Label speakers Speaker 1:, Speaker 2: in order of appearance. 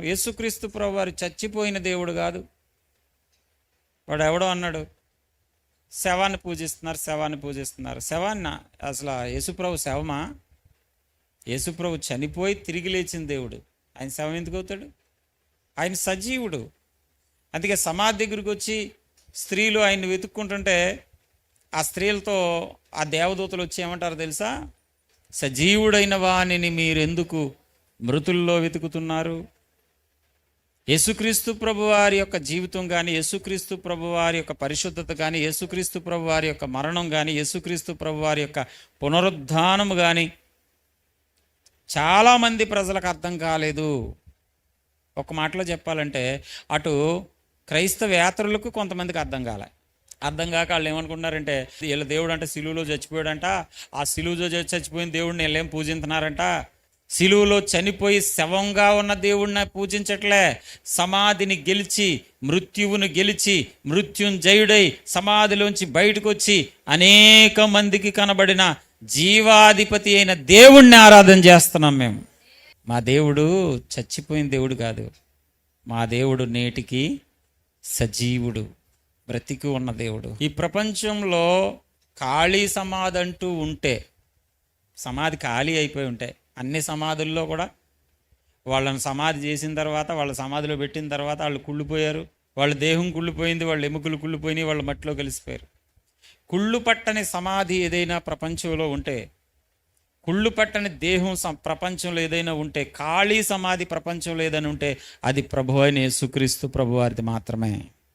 Speaker 1: యేసుక్రీస్తు ప్రభు వారు చచ్చిపోయిన దేవుడు కాదు. వాడు ఎవడో అన్నాడు. శవాన్ని పూజిస్తున్నారు శవాన్ని పూజిస్తున్నారు. శవాన్ని అసలు యేసుప్రభు శవమా? యేసుప్రభు చనిపోయి తిరిగి లేచిన దేవుడు. ఆయన శవం ఎందుకు అవుతాడు? ఆయన సజీవుడు. అందుకే సమాధి దగ్గరికి వచ్చి స్త్రీలు ఆయన్ని వెతుక్కుంటుంటే ఆ స్త్రీలతో ఆ దేవదూతలు వచ్చి ఏమంటారు తెలుసా? సజీవుడైన వాణిని మీరెందుకు మృతుల్లో వెతుకుతున్నారు? యేసుక్రీస్తు ప్రభువారి యొక్క జీవితం కానీ యేసుక్రీస్తు ప్రభువారి యొక్క పరిశుద్ధత కానీ యేసుక్రీస్తు ప్రభువారి యొక్క మరణం కానీ యేసుక్రీస్తు ప్రభువారి యొక్క పునరుద్ధానము కానీ చాలామంది ప్రజలకు అర్థం కాలేదు. ఒక మాటలో చెప్పాలంటే అటు క్రైస్తవేతరులకు కొంతమందికి అర్థం కాలే. అర్థం కాక వాళ్ళు ఏమనుకుంటున్నారంటే వీళ్ళ దేవుడు అంటే సిలువులో చచ్చిపోయాడంట ఆ సిలువులో చచ్చిపోయిన దేవుడిని వీళ్ళేం పూజించున్నారంట సిలువులో చనిపోయి శవంగా ఉన్న దేవుడిని పూజించట్లే. సమాధిని గెలిచి మృత్యువును గెలిచి మృత్యుంజయుడై సమాధిలోంచి బయటకు వచ్చి అనేక మందికి కనబడిన జీవాధిపతి అయిన దేవుణ్ణి ఆరాధన చేస్తున్నాం మేము. మా దేవుడు చచ్చిపోయిన దేవుడు కాదు. మా దేవుడు నేటికి సజీవుడు బ్రతికి ఉన్న దేవుడు. ఈ ప్రపంచంలో ఖాళీ సమాధి అంటూ ఉంటే సమాధి ఖాళీ అయిపోయి ఉంటాయి అన్ని సమాధుల్లో కూడా వాళ్ళని సమాధి చేసిన తర్వాత వాళ్ళ సమాధిలో పెట్టిన తర్వాత వాళ్ళు కుళ్ళిపోయారు. వాళ్ళ దేహం కుళ్ళిపోయింది వాళ్ళ ఎముకలు కుళ్ళిపోయినాయి వాళ్ళ మట్టిలో కలిసిపోయారు. కుళ్ళు పట్టని సమాధి ఏదైనా ప్రపంచంలో ఉంటే కుళ్ళు పట్టని దేహం స ప్రపంచంలో ఏదైనా ఉంటే ఖాళీ సమాధి ప్రపంచంలో ఏదైనా ఉంటే అది ప్రభు అయిన యేసుక్రీస్తు ప్రభువారిది మాత్రమే.